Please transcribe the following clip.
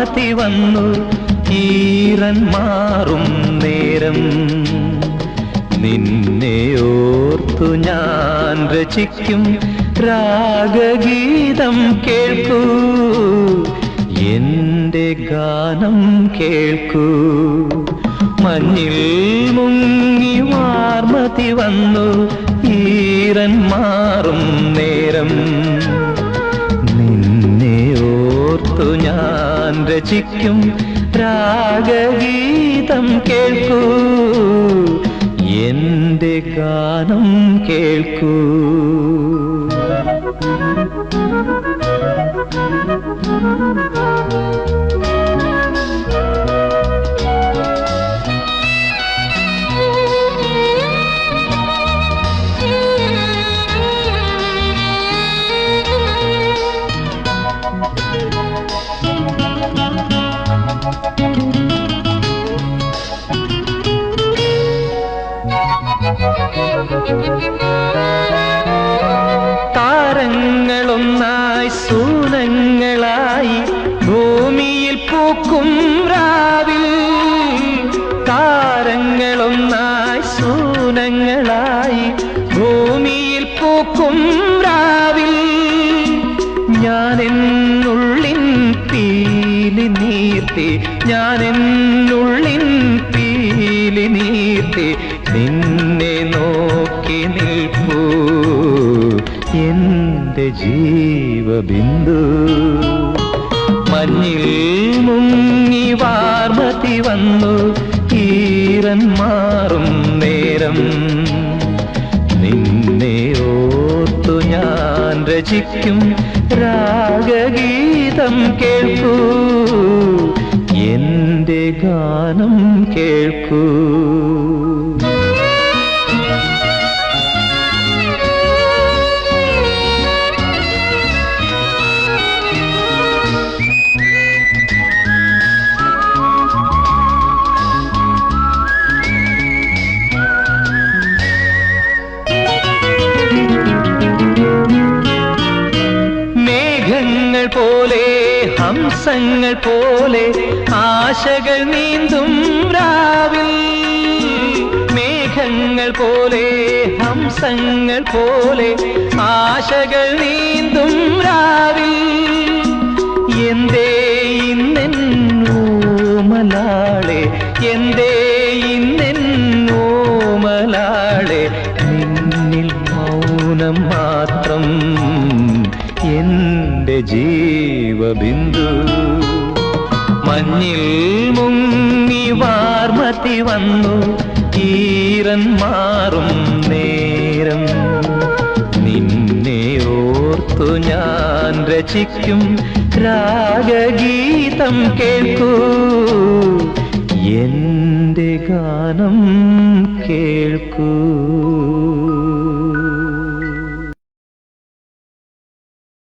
മുങ്ങി വന്നു. ഈറൻ മാറും നേരം. നിന്നെ ഓർത്തു ഞാൻ രചിക്കും രാഗഗീതം കേൾക്കൂ. എന്റെ ഗാനം കേൾക്കൂ. മഞ്ഞിൽ മുങ്ങി മാർമതി വന്നു. ഈറൻ മാറും നേരം. രചിക്കും രാഗഗീതം കേൾക്കൂ. എന്റെ ഗാനം കേൾക്കൂ. താരങ്ങളൊന്നായി സൂനങ്ങളായി ഭൂമിയിൽ പൂക്കും രാവിൽ. താരങ്ങളൊന്നായി സൂനങ്ങളായി ഭൂമിയിൽ പൂക്കും രാവിൽ. ഞാൻ എന്നുള്ളിൻ പീലി നീർത്തി ഞാൻ എന്നുള്ളിൻ പീലി നീർത്തി നിന്നെ എന്റെ ജീവബിന്ദു. മഞ്ഞിൽ മുങ്ങി വാർമതി വന്നു. ഈറൻ മാറും നേരം. നിന്നെ ഓർത്തു ഞാൻ രചിക്കും രാഗഗീതം കേൾക്കൂ. എന്റെ ഗാനം കേൾക്കൂ. ഹംസങ്ങൾ പോലെ ആശകൾ നീന്തും രാവിൽ. മേഘങ്ങൾ പോലെ ഹംസങ്ങൾ പോലെ ആശകൾ നീന്തും മാത്രം എന്റെ ജീവബിന്ദു. മഞ്ഞിൽ മുങ്ങി വാർമത്തി വന്നു തീരൻ മാറും നേരം. നിന്നെ ഓർത്തു ഞാൻ രചിക്കും രാഗഗീതം കേൾക്കൂ. എന്റെ ഗാനം കേൾക്കൂ.